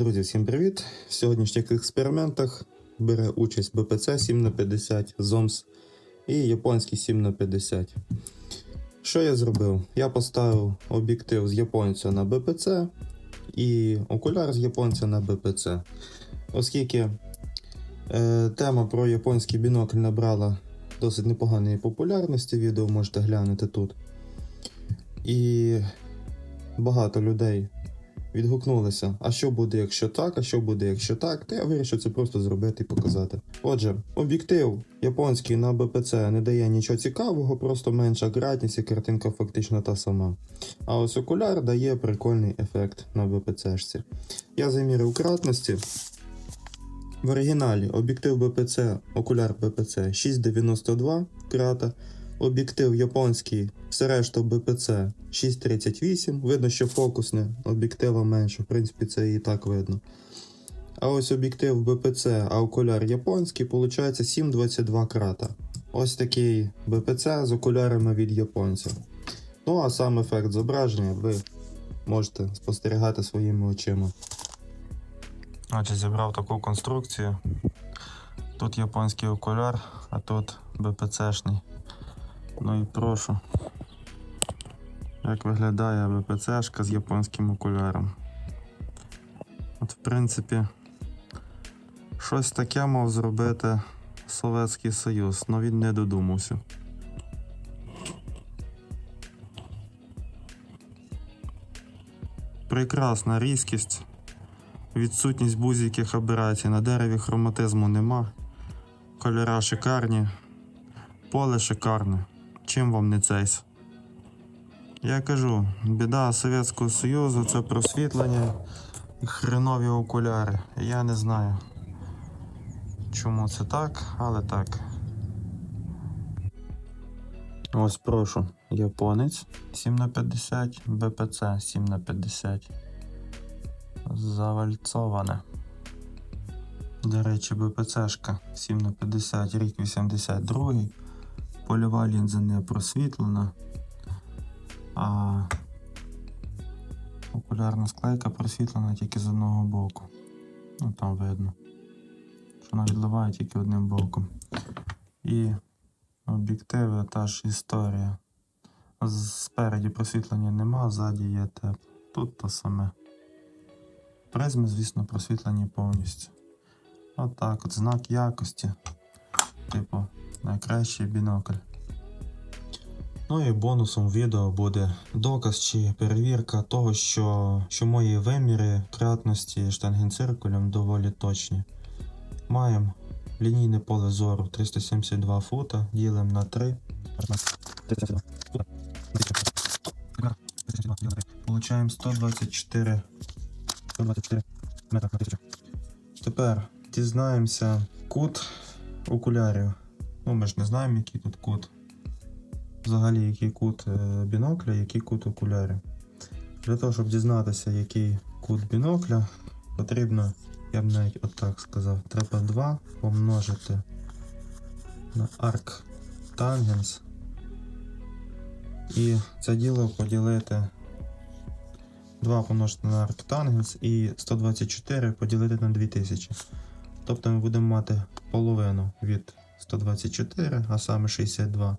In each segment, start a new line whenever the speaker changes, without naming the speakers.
Друзі, всім привіт! В сьогоднішніх експериментах бере участь БПЦ 7х50 ZOMS і японський 7х50. Що я зробив? Я поставив об'єктив з японця на БПЦ і окуляр з японця на БПЦ. Оскільки е, тема про японський бінокль набрала досить непоганої популярності, відео можете глянути тут. І багато людей відгукнулися. А що буде, якщо так, а що буде, якщо так, то я вирішив це просто зробити і показати. Отже, об'єктив японський на БПЦ не дає нічого цікавого, просто менша градність і картинка фактично та сама. А ось окуляр дає прикольний ефект на БПЦшці. Я замірив кратності. В оригіналі об'єктив БПЦ, окуляр БПЦ 692 крата, об'єктив японський, все решта БПЦ 638. Видно, що фокусне об'єктива менше, в принципі, це і так видно. А ось об'єктив БПЦ, а окуляр японський, виходить 722 крата. Ось такий БПЦ з окулярами від японця. Ну а сам ефект зображення ви можете спостерігати своїми очима. Отже, зібрав таку конструкцію. Тут японський окуляр, а тут БПЦшний. Ну і прошу. Як виглядає БПЦшка з японським окуляром. От, в принципі, щось таке мав зробити Совєтський Союз, але він не додумався. Прекрасна різкість, відсутність будь-яких аберацій. На дереві хроматизму нема. Кольора шикарні, поле шикарне. Чим вам не цейс? Я кажу, біда Совєтського Союзу це просвітлення і хренові окуляри. Я не знаю, чому це так, але так. Ось прошу, японець 7х50, БПЦ 7х50. Завальцоване. До речі, БПЦшка 7х50, рік 82 польова лінза не просвітлена, а окулярна склейка просвітлена тільки з одного боку. Ну там видно, що вона відливає тільки одним боком. І об'єктиви та ж історія. Спереді просвітлення нема, ззаді є тепло. Тут то саме. Призми, звісно, просвітлені повністю. Отак, от знак якості. Типу, найкращий бінокль. Ну і бонусом відео буде доказ чи перевірка того, що, що мої виміри кратності штангенциркулем доволі точні. Маємо лінійне поле зору 372 фута, ділимо на 3. Получаємо 124, 124 метра на тисячу. Тепер дізнаємося кут окулярів. Ну, ми ж не знаємо, який тут кут. Взагалі, який кут е, бінокля, який кут окулярів. Для того, щоб дізнатися, який кут бінокля, потрібно, я б навіть отак сказав, треба 2 помножити на арк тангенс. І це діло поділити 2 помножити на арк тангенс і 124 поділити на 2000. Тобто ми будемо мати половину від 124, а саме 62.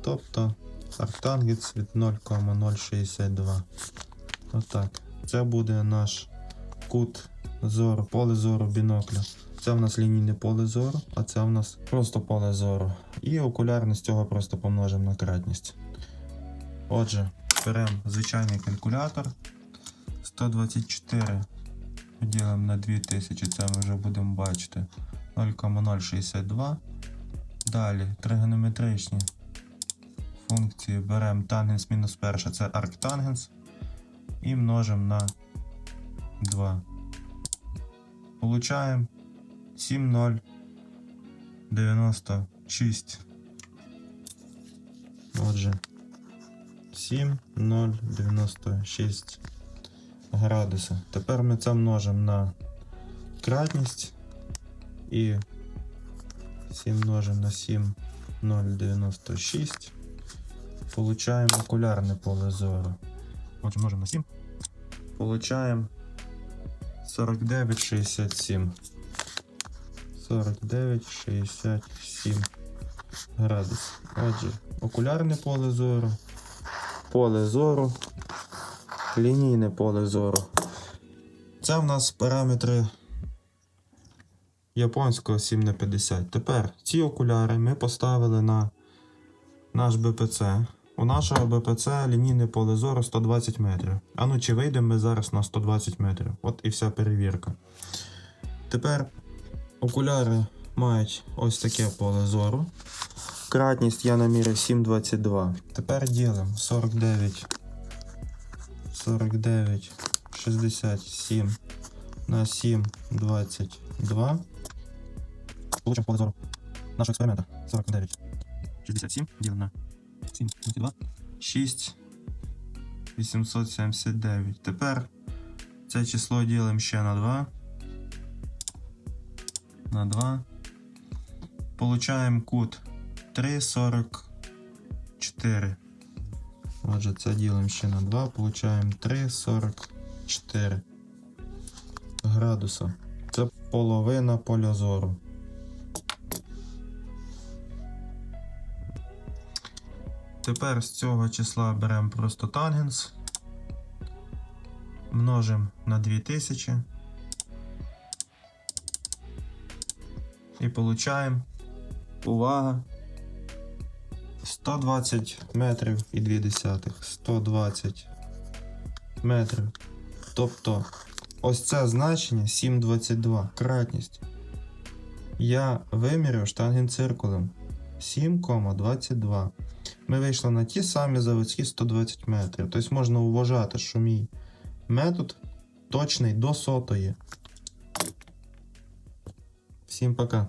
Тобто арктангенс від 0,062. Отак. Це буде наш кут зору, поле зору бінокля. Це в нас лінійне поле зору, а це в нас просто поле зору. І окулярність цього просто помножимо на кратність. Отже, беремо звичайний калькулятор. 124 поділимо на 2000, це ми вже будемо бачити. 0,062. Далі тригонометричні функції беремо тангенс мінус перша, це арктангенс. І множимо на 2. Получаємо 7,096. Отже, 7,096 градуса. Тепер ми це множимо на кратність і 7 множимо на 7,096. Получаємо окулярне поле зору. Отже, множимо на 7. Получаємо 49,67. 49,67 градус. Отже, окулярне поле зору, поле зору, лінійне поле зору. Це в нас параметри японського 7 на 50. Тепер ці окуляри ми поставили на наш БПЦ. У нашого БПЦ лінійне поле зору 120 метрів. А ну чи вийдемо ми зараз на 120 метрів? От і вся перевірка. Тепер окуляри мають ось таке поле зору. Кратність я наміряв 7,22. Тепер ділимо 49. 49, 67 на 7,22. Получимо поле зору нашого експеримента. 49. 67 ділимо на 7,22. 6. 879. Тепер це число ділимо ще на 2. На 2. Получаємо кут 3,44. Отже, це ділимо ще на 2, получаємо 3,44 градуса. Це половина поля зору. Тепер з цього числа беремо просто тангенс. Множимо на 2000. І получаємо. Увага! 120 метрів і 2 десятих. 120 метрів. Тобто, ось це значення 7,22. Кратність. Я виміряв штангенциркулем 7,22. Ми вийшли на ті самі заводські 120 метрів. Тобто можна вважати, що мій метод точний до сотої. Всім пока.